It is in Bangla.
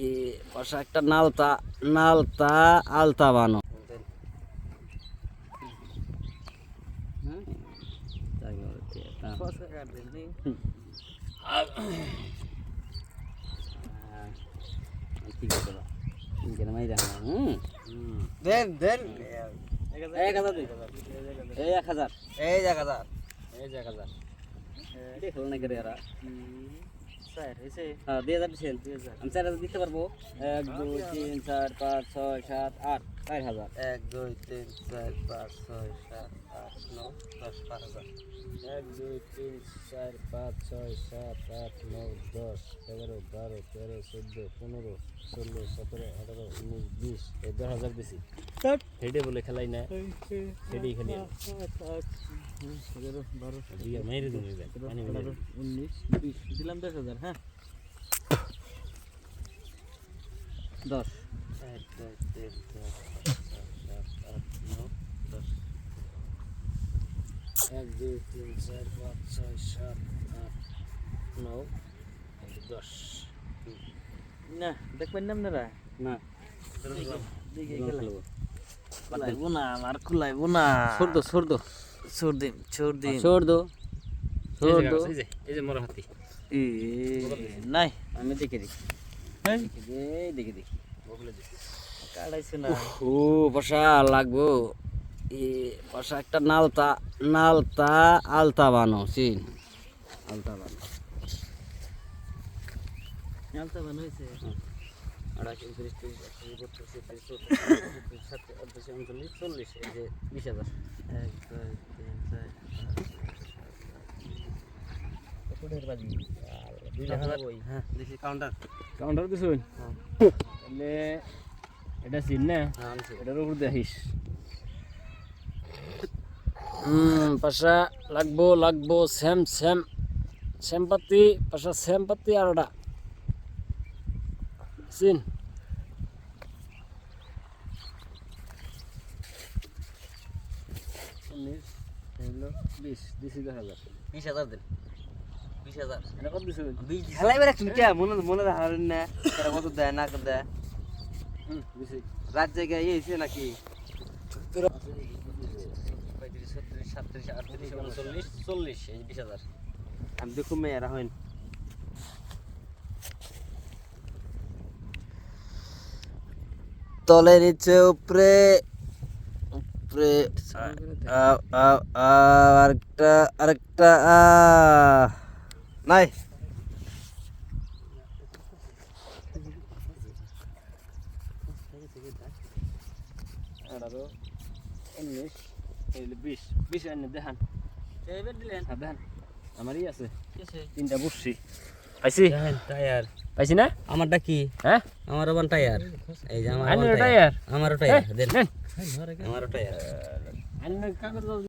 এই পাশে একটা নালতা নালতা আলতা বানো। এক হাজার এই এক হাজার। এই জায়গাটা এই যে এক হাজার। হলো না করে হ্যাঁ দুই হাজার দিচ্ছেন আমি চার হাজার দিতে পারব। এক দুই তিন চার পাঁচ ছয় সাত আট চার হাজার। এক দুই তিন চার পাঁচ ছয় সাত আট নয়। এক দুই তিন চার পাঁচ ছয় সাত আট নয় দশ এগারো বারো তেরো চোদ্দ পনেরো ষোলো সতেরো আঠারো উনিশ বিশ এই দশ হাজার বেশি। হেডে বলে খেলাই না। হেডেই খেলি এগারো বারো মেরে তুমি উনিশ বিশ দিলাম দশ হাজার হ্যাঁ? দশ। এক দুই তিন চার পাঁচ ছয় সাত আট নয় দশ। এক দুই তিন চার পাঁচ ছয় সাত আট নয় দশ। না দেখবেন না আপনারা? না। কুলাইবো না আমার কুলাইবো না। ছোট ছোট দিন দিন। ছোট দো ছোট দো। এই যে মোর হাতি। নাই। আমি দেখে দেখি। হ্যাঁ? দেখে দে দেখে দেখি। কাটাইছে না। ও বসা লাগবো। এ বসা একটা নালতা নালতা আলতা বানো চিন। আলতা বানো। আলতা বান হয়েছে? আড়াইশো উনত্রিশ তিরিশ একত্রিশ বত্রিশ তেত্রিশ চৌত্রিশ সাতত্রিশ আটত্রিশ উনচল্লিশ চল্লিশ এই যে বিশ হাজার। এক দুই তিন চার হাজার হ্যাঁ দেখি কাউন্টার। কাউন্টার দিছুন? তাহলে এটা চিন না? হ্যাঁ এটার উপর দেখিস। পাশা লাগবো লাগবো শ্যাম শ্যাম শ্যাম পাতি পাশা শ্যাম পাতি আর ওটা। হইল বিশ দিছি দশ হাজার। বিশ হাজার দিন। বিশ হাজার। কত হেলাইবার একটু কে মনে মনে হারেন না। তারা কত দেয় না দেয়? হুম দিছি। রাত জায়গায় এসে নাকি? ছত্রিশ সাতত্রিশ আটত্রিশ উনচল্লিশ চল্লিশ এই বিশ হাজার। আমি দেখুন মেয়েরা হইন। তলে নিচে উপরে উপরে আ- আ- আ- আরেকটা আরেকটা আ, নাই। উনিশ হইল বিশ বিষ আনি দেখান। হ্যাঁ দেখান। আমারই আছে। তিনটা বসছি পাইছি? টায়ার। পাইছি না? আমারটা কি? হ্যাঁ? আমার ওবান টায়ার। এই যে আমার টায়ার। আমারও টায়ার। দেন। আমারও টায়ার।